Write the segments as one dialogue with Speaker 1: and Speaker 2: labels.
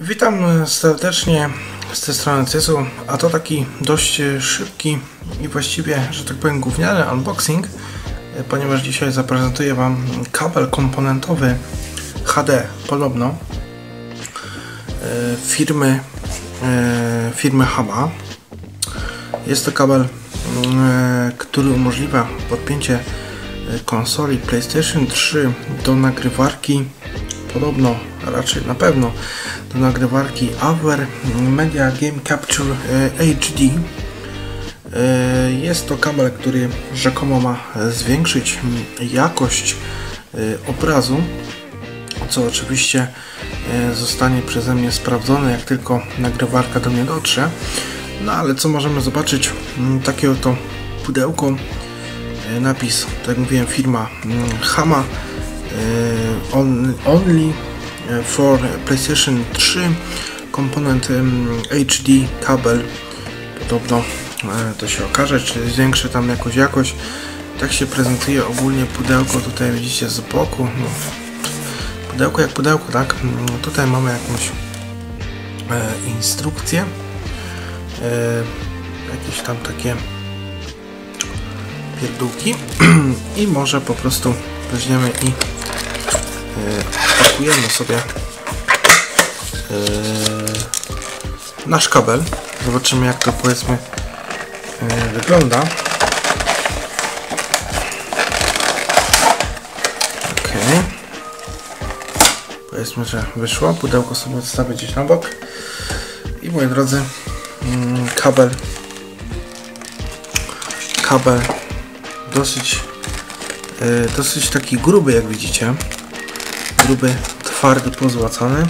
Speaker 1: Witam serdecznie z tej strony Cysu, a to taki dość szybki i właściwie, że tak powiem, gówniany unboxing, ponieważ dzisiaj zaprezentuję Wam kabel komponentowy HD podobno e, firmy, e, firmy Hama. Jest to kabel, e, który umożliwia podpięcie konsoli PlayStation 3 do nagrywarki podobno, raczej na pewno do nagrywarki Aver Media Game Capture HD jest to kabel, który rzekomo ma zwiększyć jakość obrazu co oczywiście zostanie przeze mnie sprawdzone jak tylko nagrywarka do mnie dotrze. No ale co możemy zobaczyć? Takie oto pudełko napis, tak jak mówiłem firma Hama only for PlayStation 3 komponent HD kabel. Podobno to się okaże, czy zwiększy tam jakoś jakość tak się prezentuje ogólnie pudełko tutaj widzicie z boku. No, pudełko jak pudełko tak? No, tutaj mamy jakąś e, instrukcję. E, jakieś tam takie pierdółki. I może po prostu weźmiemy i pakujemy sobie yy, nasz kabel. Zobaczymy jak to powiedzmy yy, wygląda. Ok powiedzmy, że wyszło. Pudełko sobie odstawię gdzieś na bok. I moi drodzy mm, kabel. Kabel dosyć dosyć taki gruby jak widzicie gruby, twardy, pozłacany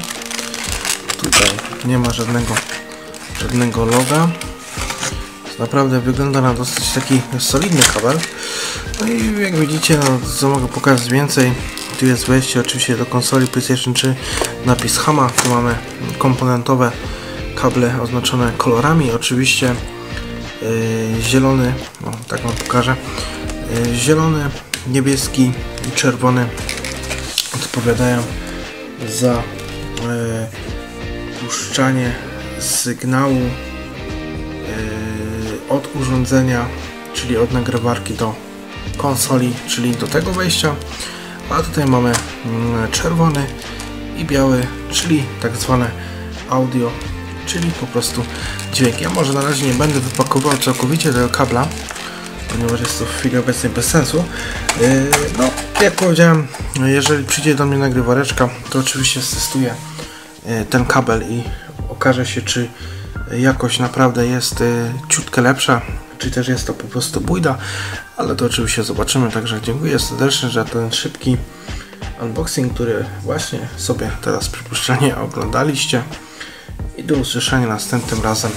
Speaker 1: tutaj nie ma żadnego żadnego loga. Naprawdę wygląda na dosyć taki solidny kabel. No i jak widzicie no, co mogę pokazać więcej tu jest wejście oczywiście do konsoli PlayStation 3 napis Hama. Tu mamy komponentowe kable oznaczone kolorami. Oczywiście yy, zielony no, tak wam pokażę. Yy, zielony, niebieski i czerwony odpowiadają za yy, puszczanie sygnału yy, od urządzenia czyli od nagrywarki do konsoli czyli do tego wejścia a tutaj mamy mm, czerwony i biały czyli tak zwane audio czyli po prostu dźwięk. Ja może na razie nie będę wypakował całkowicie tego kabla, ponieważ jest to w chwili obecnej bez sensu. Yy, no, jak powiedziałem, jeżeli przyjdzie do mnie nagrywareczka, to oczywiście testuję yy, ten kabel i okaże się, czy jakość naprawdę jest yy, ciutkę lepsza, czy też jest to po prostu bójda, ale to oczywiście zobaczymy. Także dziękuję serdecznie za ten szybki unboxing, który właśnie sobie teraz przypuszczenie oglądaliście i do usłyszenia następnym razem.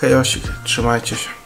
Speaker 1: Hejosik, trzymajcie się.